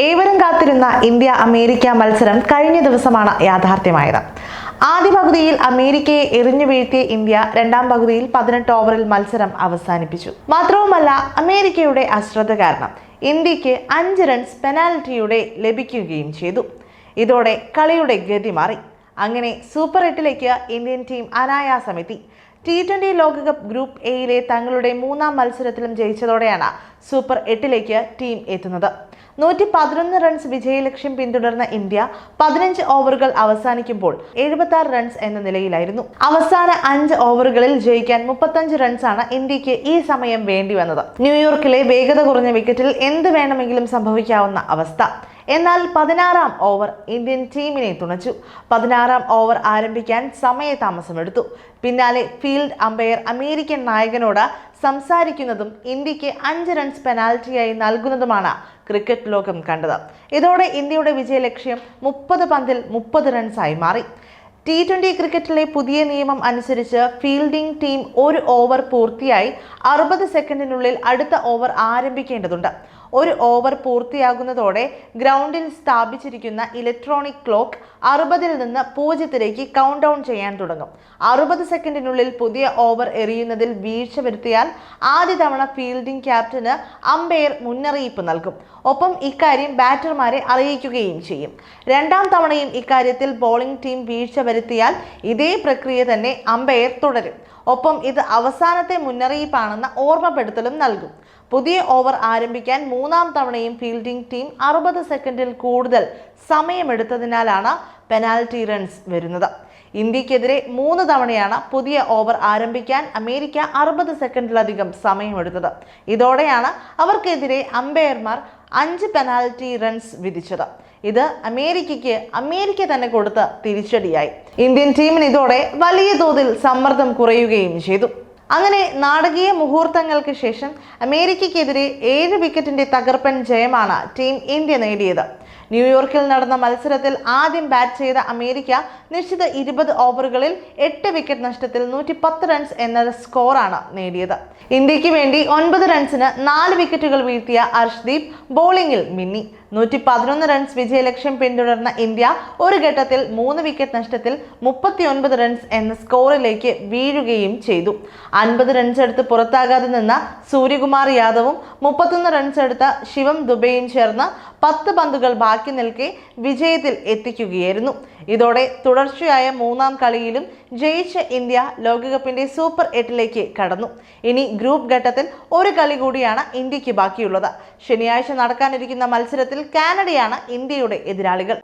ഏവരും കാത്തിരുന്ന India America മത്സരം കഴിഞ്ഞ ദിവസമാണ് യാഥാർത്ഥ്യമായത്. ആദ്യ പകുതിയിൽ അമേരിക്കയെ എറിഞ്ഞു വീഴ്ത്തിയ ഇന്ത്യ രണ്ടാം പകുതിയിൽ പതിനെട്ട് ഓവറിൽ മത്സരം അവസാനിപ്പിച്ചു. മാത്രവുമല്ല അമേരിക്കയുടെ അശ്രദ്ധ കാരണം ഇന്ത്യയ്ക്ക് അഞ്ച് റൺസ് പെനാൽറ്റിയുടെ ലഭിക്കുകയും ചെയ്തു. ഇതോടെ കളിയുടെ ഗതി മാറി. അങ്ങനെ സൂപ്പർ എട്ടിലേക്ക് ഇന്ത്യൻ ടീം അനായാസമെത്തി. ടി ട്വന്റി ലോകകപ്പ് ഗ്രൂപ്പ് എയിലെ തങ്ങളുടെ മൂന്നാം മത്സരത്തിലും ജയിച്ചതോടെയാണ് സൂപ്പർ എട്ടിലേക്ക് ടീം എത്തുന്നത്. നൂറ്റി പതിനൊന്ന് റൺസ് വിജയലക്ഷ്യം പിന്തുടർന്ന ഇന്ത്യ പതിനഞ്ച് ഓവറുകൾ അവസാനിക്കുമ്പോൾ എഴുപത്തി റൺസ് എന്ന നിലയിലായിരുന്നു. അവസാന അഞ്ച് ഓവറുകളിൽ ജയിക്കാൻ മുപ്പത്തഞ്ച് റൺസാണ് ഇന്ത്യയ്ക്ക് ഈ സമയം വേണ്ടി വന്നത്. ന്യൂയോർക്കിലെ വേഗത കുറഞ്ഞ വിക്കറ്റിൽ എന്ത് വേണമെങ്കിലും സംഭവിക്കാവുന്ന അവസ്ഥ. എന്നാൽ പതിനാറാം ഓവർ ഇന്ത്യൻ ടീമിനെ തുണച്ചു. പതിനാറാം ഓവർ ആരംഭിക്കാൻ സമയതാമസമെടുത്തു. പിന്നാലെ ഫീൽഡ് അമ്പയർ അമേരിക്കൻ നായകനോട് സംസാരിക്കുന്നതും ഇന്ത്യയ്ക്ക് അഞ്ച് റൺസ് പെനാൽറ്റിയായി നൽകുന്നതുമാണ് ക്രിക്കറ്റ് ലോകം കണ്ടത്. ഇതോടെ ഇന്ത്യയുടെ വിജയലക്ഷ്യം മുപ്പത് പന്തിൽ മുപ്പത് റൺസായി മാറി. ടി ട്വന്റി ക്രിക്കറ്റിലെ പുതിയ നിയമം അനുസരിച്ച് ഫീൽഡിംഗ് ടീം ഒരു ഓവർ പൂർത്തിയായി അറുപത് സെക്കൻഡിനുള്ളിൽ അടുത്ത ഓവർ ആരംഭിക്കേണ്ടതുണ്ട്. ഒരു ഓവർ പൂർത്തിയാകുന്നതോടെ ഗ്രൗണ്ടിൽ സ്ഥാപിച്ചിരിക്കുന്ന ഇലക്ട്രോണിക് ക്ലോക്ക് അറുപതിൽ നിന്ന് പൂജ്യത്തിലേക്ക് കൗണ്ട് ഡൗൺ ചെയ്യാൻ തുടങ്ങും. അറുപത് സെക്കൻഡിനുള്ളിൽ പുതിയ ഓവർ എറിയുന്നതിൽ വീഴ്ച വരുത്തിയാൽ ആദ്യ തവണ ഫീൽഡിംഗ് ക്യാപ്റ്റന് അമ്പയർ മുന്നറിയിപ്പ് നൽകും. ഒപ്പം ഇക്കാര്യം ബാറ്റർമാരെ അറിയിക്കുകയും ചെയ്യും. രണ്ടാം തവണയും ഇക്കാര്യത്തിൽ ബോളിംഗ് ടീം വീഴ്ച വരുത്തിയാൽ ഇതേ പ്രക്രിയ തന്നെ അമ്പയർ തുടരും. ഒപ്പം ഇത് അവസാനത്തെ മുന്നറിയിപ്പാണെന്ന ഓർമ്മപ്പെടുത്തലും നൽകും. പുതിയ ഓവർ ആരംഭിക്കാൻ മൂന്നാം തവണയും ഫീൽഡിംഗ് ടീം അറുപത് സെക്കൻഡിൽ കൂടുതൽ സമയമെടുത്തതിനാലാണ് പെനാൽറ്റി റൺസ് വരുന്നത്. ഇന്ത്യക്കെതിരെ മൂന്ന് തവണയാണ് പുതിയ ഓവർ ആരംഭിക്കാൻ അമേരിക്ക അറുപത് സെക്കൻഡിലധികം സമയമെടുത്തത്. ഇതോടെയാണ് അവർക്കെതിരെ അമ്പയർമാർ അഞ്ച് പെനാൽറ്റി റൺസ് വിധിച്ചത്. ഇത് അമേരിക്കയ്ക്ക് അമേരിക്ക തന്നെ കൊടുത്ത തിരിച്ചടിയായി. ഇന്ത്യൻ ടീമിന് ഇതോടെ വലിയ തോതിൽ സമ്മർദ്ദം കുറയുകയും ചെയ്തു. അങ്ങനെ നാടകീയ മുഹൂർത്തങ്ങൾക്ക് ശേഷം അമേരിക്കയ്ക്കെതിരെ ഏഴ് വിക്കറ്റിന്റെ തകർപ്പൻ ജയമാണ് ടീം ഇന്ത്യ നേടിയത്. ന്യൂയോർക്കിൽ നടന്ന മത്സരത്തിൽ ആദ്യം ബാറ്റ് ചെയ്ത അമേരിക്ക നിശ്ചിത ഇരുപത് ഓവറുകളിൽ എട്ട് വിക്കറ്റ് നഷ്ടത്തിൽ നൂറ്റി പത്ത് റൺസ് എന്ന സ്കോറാണ് നേടിയത്. ഇന്ത്യയ്ക്ക് വേണ്ടി ഒൻപത് റൺസിന് നാല് വിക്കറ്റുകൾ വീഴ്ത്തിയ അർഷ്ദീപ് ബോളിംഗിൽ മിന്നി. നൂറ്റി പതിനൊന്ന് റൺസ് വിജയലക്ഷ്യം പിന്തുടർന്ന ഇന്ത്യ ഒരു ഘട്ടത്തിൽ മൂന്ന് വിക്കറ്റ് നഷ്ടത്തിൽ മുപ്പത്തി ഒൻപത് റൺസ് എന്ന സ്കോറിലേക്ക് വീഴുകയും ചെയ്തു. അൻപത് റൺസ് എടുത്ത് പുറത്താകാതെ നിന്ന സൂര്യകുമാർ യാദവും മുപ്പത്തൊന്ന് റൺസ് എടുത്ത ശിവം ദുബെയും ചേർന്ന് പത്ത് പന്തുകൾ ബാക്കി നിൽക്കെ വിജയത്തിൽ എത്തിക്കുകയായിരുന്നു. ഇതോടെ തുടർച്ചയായ മൂന്നാം കളിയിലും ജയിച്ച ഇന്ത്യ ലോകകപ്പിന്റെ സൂപ്പർ എട്ടിലേക്ക് കടന്നു. ഇനി ഗ്രൂപ്പ് ഘട്ടത്തിൽ ഒരു കളി കൂടിയാണ് ഇന്ത്യയ്ക്ക് ബാക്കിയുള്ളത്. ശനിയാഴ്ച നടക്കാനിരിക്കുന്ന മത്സരത്തിൽ കാനഡയാണ് ഇന്ത്യയുടെ എതിരാളികൾ.